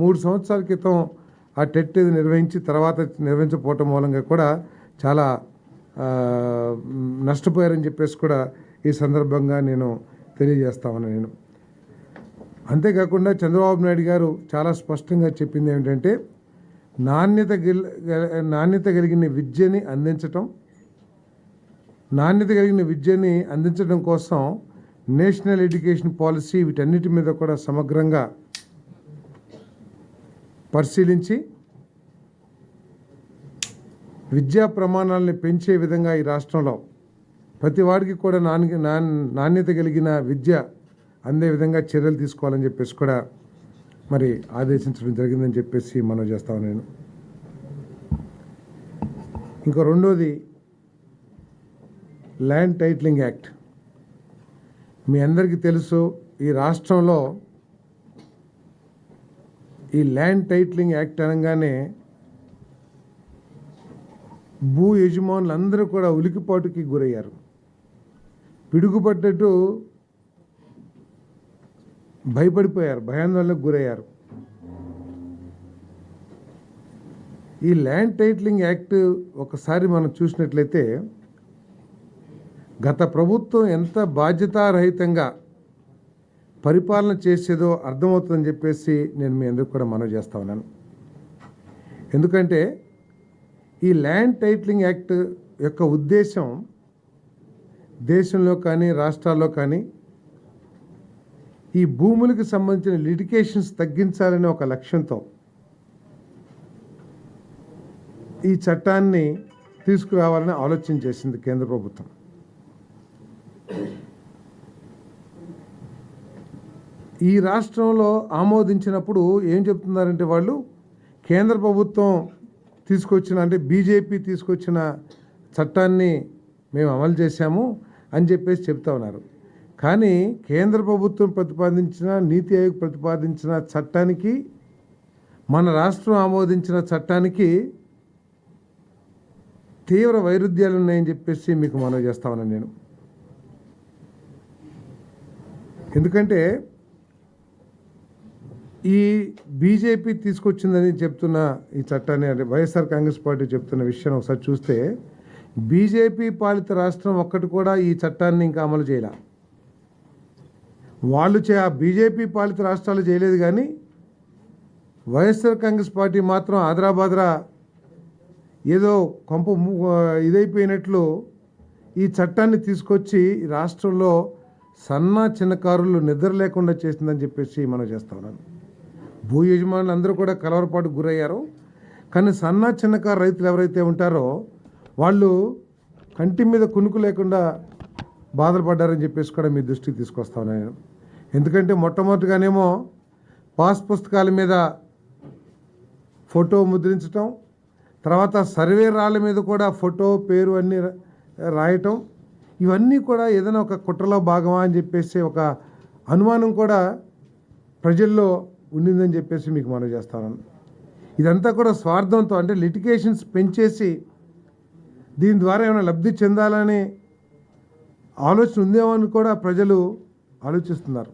మూడు సంవత్సరాల క్రితం ఆ టెట్ నిర్వహించి తర్వాత నిర్వహించకపోవటం మూలంగా కూడా చాలా నష్టపోయారని చెప్పేసి కూడా ఈ సందర్భంగా నేను తెలియజేస్తామని నేను. అంతేకాకుండా చంద్రబాబు నాయుడు గారు చాలా స్పష్టంగా చెప్పింది ఏమిటంటే నాణ్యత నాణ్యత కలిగిన విద్యని అందించటం నాణ్యత కలిగిన విద్యని అందించడం కోసం నేషనల్ ఎడ్యుకేషన్ పాలసీ వీటన్నిటి మీద కూడా సమగ్రంగా పరిశీలించి విద్యా ప్రమాణాలని పెంచే విధంగా ఈ రాష్ట్రంలో ప్రతి వాడికి కూడా నాణ్య నాణ్యత కలిగిన విద్య అందే విధంగా చర్యలు తీసుకోవాలని చెప్పేసి కూడా మరి ఆదేశించడం జరిగిందని చెప్పేసి మనం చేస్తాను నేను ఇంకో రెండోది ల్యాండ్ టైటిలింగ్ యాక్ట్. మీ అందరికీ తెలుసు ఈ రాష్ట్రంలో ఈ ల్యాండ్ టైట్లింగ్ యాక్ట్ అనగానే భూ యజమానులు అందరూ కూడా ఉలికిపాటుకి గురయ్యారు. పిడుగుపడ్డట్టు భయపడిపోయారు భయాందోళనకు గురయ్యారు. ఈ ల్యాండ్ టైట్లింగ్ యాక్ట్ ఒకసారి మనం చూసినట్లయితే గత ప్రభుత్వం ఎంత బాధ్యతారహితంగా పరిపాలన చేసేదో అర్థమవుతుందని చెప్పేసి నేను మీ అందరికి కూడా మనవి చేస్తా ఉన్నాను. ఎందుకంటే ఈ ల్యాండ్ టైటిలింగ్ యాక్ట్ యొక్క ఉద్దేశం దేశంలో కానీ రాష్ట్రాల్లో కానీ ఈ భూములకు సంబంధించిన లిటికేషన్స్ తగ్గించాలనే ఒక లక్ష్యంతో ఈ చట్టాన్ని తీసుకురావాలని ఆలోచన చేసింది కేంద్ర ప్రభుత్వం. ఈ రాష్ట్రంలో ఆమోదించినప్పుడు ఏం చెప్తున్నారంటే వాళ్ళు కేంద్ర ప్రభుత్వం తీసుకొచ్చిన అంటే బీజేపీ తీసుకొచ్చిన చట్టాన్ని మేము అమలు చేశాము అని చెప్పేసి చెప్తా ఉన్నారు. కానీ కేంద్ర ప్రభుత్వం ప్రతిపాదించిన నీతి ఆయోగ్ ప్రతిపాదించిన చట్టానికి మన రాష్ట్రం ఆమోదించిన చట్టానికి తీవ్ర వైరుధ్యాలు ఉన్నాయని చెప్పేసి మీకు మనవి చేస్తా ఉన్నాను నేను. ఎందుకంటే ఈ బీజేపీ తీసుకొచ్చిందని చెప్తున్న ఈ చట్టాన్ని అంటే వైఎస్ఆర్ కాంగ్రెస్ పార్టీ చెప్తున్న విషయం ఒకసారి చూస్తే బీజేపీ పాలిత రాష్ట్రం ఒక్కటి కూడా ఈ చట్టాన్ని ఇంకా అమలు చేయలే. వాళ్ళు చే ఆ బీజేపీ పాలిత రాష్ట్రాలు చేయలేదు కానీ వైఎస్ఆర్ కాంగ్రెస్ పార్టీ మాత్రం ఆదరాబాద్రా ఏదో కొంప ఇదైపోయినట్లు ఈ చట్టాన్ని తీసుకొచ్చి ఈ రాష్ట్రంలో సన్న చిన్నకారులు నిద్ర లేకుండా చేసిందని చెప్పేసి మనం చేస్తా ఉన్నాను భూ యజమానులు అందరూ కూడా కలవరపాటు గురయ్యారు. కానీ సన్న చిన్నకారు రైతులు ఎవరైతే ఉంటారో వాళ్ళు కంటి మీద కునుకు లేకుండా బాధలు పడ్డారని చెప్పేసి కూడా మీ దృష్టికి తీసుకొస్తా ఉన్నాను. నేను ఎందుకంటే మొట్టమొదటిగానేమో పాస్ పుస్తకాల మీద ఫోటో ముద్రించటం తర్వాత సర్వే రాళ్ళ మీద కూడా ఫోటో పేరు అన్నీ రాయటం ఇవన్నీ కూడా ఏదైనా ఒక కుట్రలో భాగమా అని చెప్పేసి ఒక అనుమానం కూడా ప్రజల్లో ఉండిందని చెప్పేసి మీకు మనం చేస్తాను. ఇదంతా కూడా స్వార్థంతో అంటే లిటికేషన్స్ పెంచేసి దీని ద్వారా ఏమైనా లబ్ధి చెందాలనే ఆలోచన ఉందేమో అని కూడా ప్రజలు ఆలోచిస్తున్నారు.